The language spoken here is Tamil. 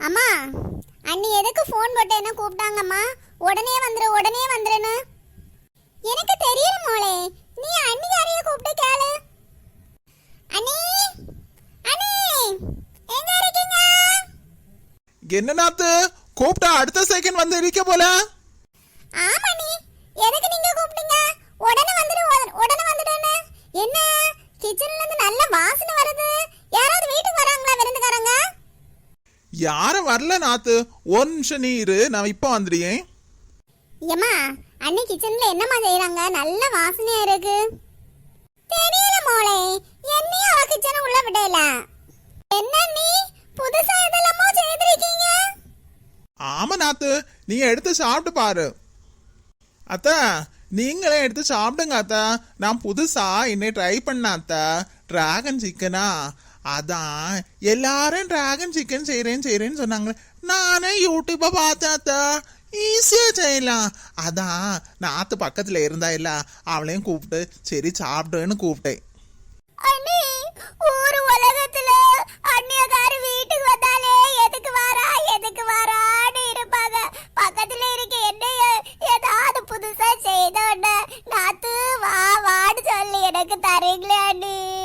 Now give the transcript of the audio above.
அம்மா அண்ணி எதுக்கு ஃபோன் போட்டு என்ன கூப்பிட்டாங்கம்மா? உடனே வந்துரு உடனே வந்துருன்னு. எனக்கு தெரியல மோளே நீ அண்ணி யாரைய கூப்பிட்டு கேளு. அண்ணி அண்ணி எங்க இருக்கீங்க? என்ன நாத்து கூப்பிட்டா அடுத்த செகண்ட் வந்து இருக்க போல? ஆமா நீ எதுக்கு நீங்க கூப்பிட்டீங்க உடனே வந்துடு உட- உடனே வந்துடுன்னு என்ன கிச்சன்ல இருந்து நல்ல வாசனை வருது யாராவது வீட்டுக்கு வராங்களா விருந்துக்காரங்க யாரும் வரல நாத்து. ஒரு நிமிஷம் நீ இரு நான் இப்ப வந்துடுறேன். ஏம்மா அண்ணி கிச்சன்ல என்னம்மா செய்றாங்க? நல்ல வாசனையா இருக்கு. தெரியல மோளே என்னையும் அவ கிச்சன் உள்ள விடல. என்ன நீ புதுசா இதெல்லாமோ செய்திருக்கீங்க? ஆமா நாத்து நீங்க எடுத்து சாப்பிட்டு பாரு. அத்த நீங்களே எடுத்து சாப்பிடுங்க அத்த. நான் புதுசா இன்னை ட்ரை பண்ண அத்த. டிராகன் சிக்கனா அதான் எல்லாரும் டிராகன் சிக்கன் செய்றேன்னு செய்றேன்னு சொன்னாங்களே நானே யூடியூப்பை பார்த்தேன் அத்த. செய்யலாம். அதான் நாத்து பக்கத்தில் இருந்தா இல்ல அவளையும் கூப்பிட்டு சரி சாப்பிடுன்னு கூப்பிட்டேன். அண்ணி ஊர் உலகத்துல அண்ணியக்காரு வீட்டுக்கு வந்தாலே எதுக்கு வாரா எதுக்கு வாரான்னு இருப்பாங்க. பக்கத்துல இருக்க என்னைய ஏதாவது புதுசா செய்தோட நாத்து வா வான்னு சொல்லி எனக்கு தரீங்களே அண்ணி.